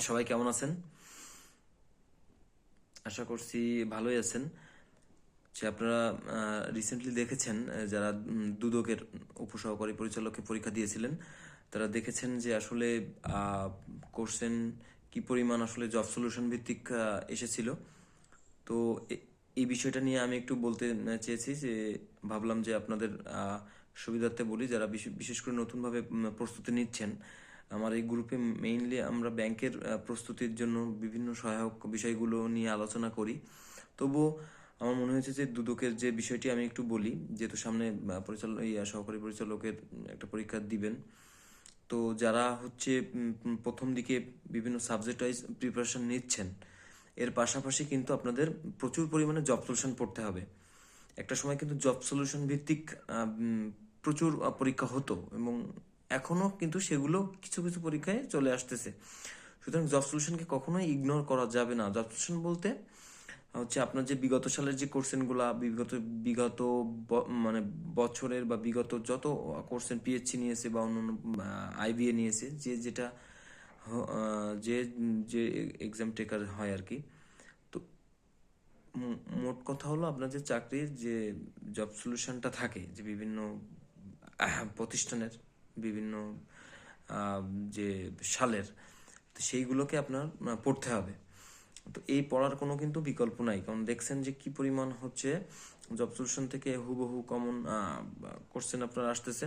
সবাই কেমন আছেন? আশা করছি ভালোই আছেন। যে আপনারা রিসেন্টলি দেখেছেন যারা দুদকের উপসহকারী পরিচালককে পরীক্ষা দিয়েছিলেন, তারা দেখেছেন যে আসলে কোশ্চেন কি পরিমাণ আসলে জব সলিউশন ভিত্তিক এসেছিল। তো এই বিষয়টা নিয়ে আমি একটু বলতে চেয়েছি যে, ভাবলাম যে আপনাদের সুবিধার্থে বলি, যারা বিশে- বিশেষ করে নতুনভাবে প্রস্তুতি নিচ্ছেন আমার এই গ্রুপে মেইনলি আমরা ব্যাংকের প্রস্তুতির জন্য বিভিন্ন সহায়ক বিষয়গুলো নিয়ে আলোচনা করি। তবুও আমার মনে হয়েছে যে দুদকের যে বিষয়টি আমি একটু বলি, যেহেতু সামনে পরিচালক সহকারী পরিচালকের একটা পরীক্ষা দিবেন। তো যারা হচ্ছে প্রথম দিকে বিভিন্ন সাবজেক্ট ওয়াইজ প্রিপারেশন নিচ্ছেন, এর পাশাপাশি কিন্তু আপনাদের প্রচুর পরিমাণে জব সলিউশন পড়তে হবে। একটা সময় কিন্তু জব সলিউশন ভিত্তিক প্রচুর পরীক্ষা হতো এবং এখনও কিন্তু সেগুলো কিছু কিছু পরীক্ষায় চলে আসতেছে। সুতরাং জব সলিউশনকে কখনোই ইগনোর করা যাবে না। জব সলিউশন বলতে হচ্ছে আপনার যে বিগত সালের যে কোশ্চেনগুলা বিগত বিগত মানে বছরের বা বিগত যত কোশ্চেন পিএইচসি নিয়েছে বা অন্যান্য আইবিএ নিয়েছে, যে যেটা যে যে এক্সাম টেকার হয় আর কি। তো মোট কথা হলো আপনার যে চাকরির যে জব সলিউশনটা থাকে, যে বিভিন্ন প্রতিষ্ঠানের বিভিন্ন যে সালের, তো সেইগুলোকে আপনার পড়তে হবে। তো এই পড়ার কোনো কিন্তু বিকল্প নাই। কারণ দেখছেন যে কি পরিমাণ হচ্ছে জব সলিউশন থেকে হুবহু কমন কোশ্চেন আপনার আসতেছে।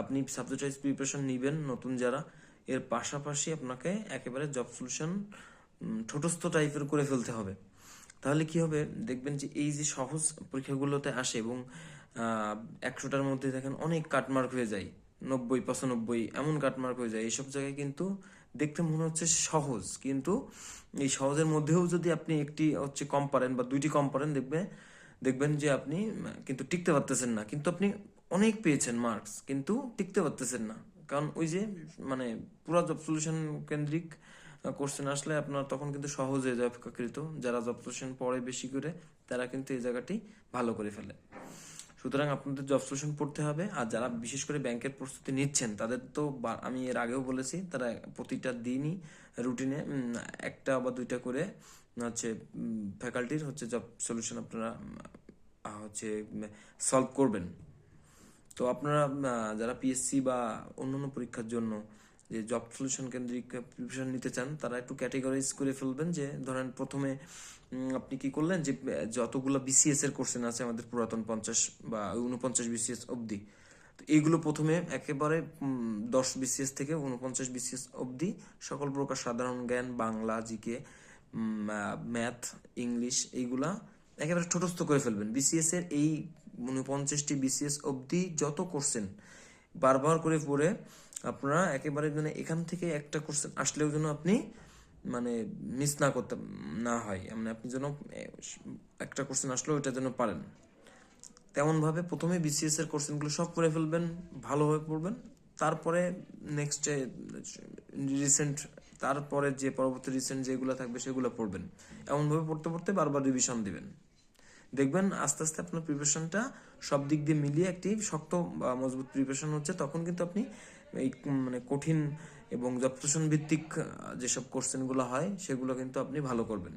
আপনি সাবজেক্ট ওয়াইজ প্রিপারেশন নেবেন নতুন যারা। এর পাশাপাশি আপনাকে একেবারে জব সলিউশন ঠোঁটস্থ টাইপের করে ফেলতে হবে। তাহলে কি হবে? দেখবেন যে এই যে সহজ পরীক্ষাগুলোতে আসে এবং একশোটার মধ্যে দেখেন অনেক কাটমার্ক হয়ে যায়। নব্বই, পঁচানব্বই, এমন কাটমার্ক হয়ে যায়। এইসব জায়গায় কিন্তু দেখতে মনে হচ্ছে সহজ। কিন্তু এই সহজের মধ্যেও যদি আপনি একটি হচ্ছে কম পারেন বা দুইটি কম পারেন, দেখবে, দেখবেন যে আপনি কিন্তু টিকতে পারতেছেন না। কিন্তু আপনি অনেক পেয়েছেন মার্কস কিন্তু টিকতে পারতেছেন না। কারণ ওই যে মানে পুরো জব সলিউশন কেন্দ্রিক কোশ্চেন আসলে আপনার তখন কিন্তু সহজ হয়ে যায় অপেক্ষাকৃত। যারা জব সলিউশন পড়ে বেশি করে, তারা কিন্তু এই জায়গাটি ভালো করে ফেলে। সুতরাং আপনাদের জব সলিউশন পড়তে হবে। আর যারা বিশেষ করে ব্যাংকের প্রস্তুতি নিচ্ছেন, তাদের তো আমি এর আগেও বলেছি, তারা প্রতিটা দিনই রুটিনে একটা বা দুইটা করে হচ্ছে ফ্যাকাল্টির হচ্ছে জব সলিউশন আপনারা হচ্ছে সলভ করবেন। তো আপনারা যারা পিএসসি বা অন্যান্য পরীক্ষার জন্য যে জব সলিউশন কেন্দ্রিক প্রিপারেশন নিতে চান, তারা একটু ক্যাটেগরাইজ করে ফেলবেন যে, ধরেন প্রথমে আপনি কি করলেন যে, যতগুলো বিসিএস এর কোশ্চেন আছে আমাদের পুরাতন পঞ্চাশ বা উনপঞ্চাশ বিসিএস অবধি। তো এইগুলো প্রথমে একেবারে দশ বিসিএস থেকে উনপঞ্চাশ বিসিএস অবধি সকল প্রকার সাধারণ জ্ঞান, বাংলা, জিকে ম্যাথ ইংলিশ এইগুলা একেবারে ঠোঁটস্থ করে ফেলবেন। বিসিএস এর এই উনপঞ্চাশটি বিসিএস অবধি যত কোশ্চেন বারবার করে পড়ে আপনারা একেবারে মানে এখান থেকে একটা কোশ্চেন আসলেও যেন আপনি মানে মিস না করতে, না হয়। মানে আপনি যেন একটা কোশ্চেন আসলেও এটা যেন পারেন। তেমন ভাবে প্রথমে বিসিএস এর কোশ্চেনগুলো সব করে ফেলবেন, ভালোভাবে পড়বেন। তারপরে নেক্সট রিসেন্ট তারপরে যে পরবর্তী রিসেন্ট যেগুলো থাকবে সেগুলো পড়বেন। এমনভাবে পড়তে পড়তে বারবার রিভিশন দিবেন। দেখবেন আস্তে আস্তে আপনার প্রিপারেশনটা সব দিক দিয়ে মিলিয়ে একটি শক্ত বা মজবুত প্রিপারেশন হচ্ছে। তখন কিন্তু আপনি এই মানে কঠিন এবং যত্রসন ভিত্তিক যেসব কোশ্চেনগুলো হয়, সেগুলো কিন্তু আপনি ভালো করবেন।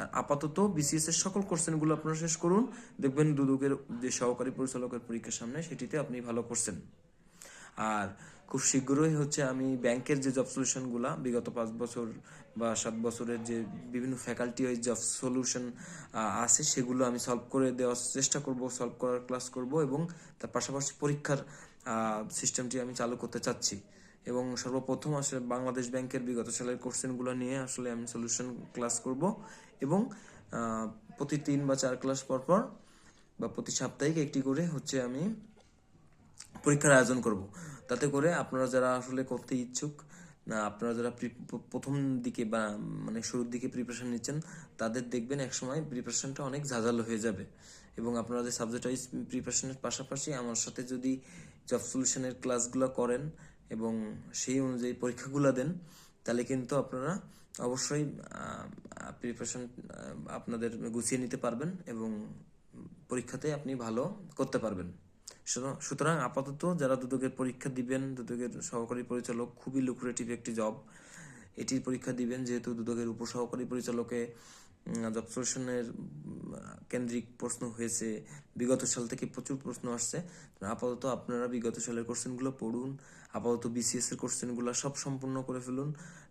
আর আপাতত বিসিএস এর সকল কোশ্চেনগুলো আপনারা শেষ করুন। দেখবেন দুদকের যে সহকারী পরিচালকের পরীক্ষার সামনে সেটিতে আপনি ভালো করছেন। আর খুব শীঘ্রই হচ্ছে আমি ব্যাংকের যে জব সলিউশনগুলা, বিগত পাঁচ বছর বা সাত বছরের যে বিভিন্ন ফ্যাকাল্টি ওয়াইজ জব সলিউশন আছে, সেগুলো আমি সলভ করে দেওয়ার চেষ্টা করব, সলভ করার ক্লাস করব এবং তার পাশাপাশি পরীক্ষার সিস্টেমটি আমি চালু করতে চাচ্ছি। এবং সর্বপ্রথম আসলে বাংলাদেশ ব্যাংকের বিগত সালের কোশ্চেনগুলো নিয়ে আসলে আমি সলিউশন ক্লাস করব এবং প্রতি তিন বা চার ক্লাস পর পর বা প্রতি সাপ্তাহিক একটি করে হচ্ছে আমি পরীক্ষার আয়োজন করব। তাতে করে আপনারা যারা আসলে করতে ইচ্ছুক, না, আপনারা যারা প্রথম দিকে বা মানে শুরুর দিকে প্রিপারেশন নিচ্ছেন, তাদের দেখবেন একসময় প্রিপারেশনটা অনেক ঝাঁঝালো হয়ে যাবে। এবং আপনারা যে সাবজেক্ট ওয়াইজ প্রিপারেশনের পাশাপাশি আমার সাথে যদি জব সলিউশনের ক্লাসগুলো করেন এবং সেই অনুযায়ী পরীক্ষাগুলো দেন, তাহলে কিন্তু আপনারা অবশ্যই প্রিপারেশন আপনাদের গুছিয়ে নিতে পারবেন এবং পরীক্ষাতে আপনি ভালো করতে পারবেন। সুতরাং- আপাতত যারা দুদকের পরীক্ষা দিবেন, দুদকের সহকারী পরিচালক, খুবই লুক্রেটিভ একটি জব এটির পরীক্ষা দিবেন, যেহেতু দুদকের উপসহকারী পরিচালকে সলিউশনের কেন্দ্রিক প্রশ্ন হয়েছে, বিগত সাল থেকে প্রচুর প্রশ্ন আসছে। আপাতত আপনারা বিগত সালের কোশ্চেনগুলো পড়ুন, আপাতত বিসিএস এর কোশ্চেনগুলো সব সম্পূর্ণ করে ফেলুন,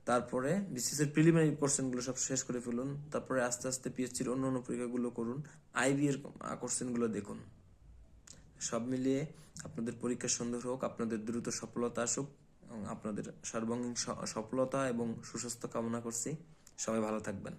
তারপরে বিসিএস এর প্রিলিমিনারি কোশ্চেনগুলো সব শেষ করে ফেলুন, তারপরে আস্তে আস্তে পিএসসির অন্য অন্য পরীক্ষাগুলো করুন আইবি এর কোশ্চেনগুলো দেখুন। সব মিলিয়ে আপনাদের পরীক্ষা সুন্দর হোক, আপনাদের দ্রুত সফলতা আসুক, এবং আপনাদের সর্বাঙ্গীন সফলতা এবং সুস্বাস্থ্য কামনা করছি। সবাই ভালো থাকবেন।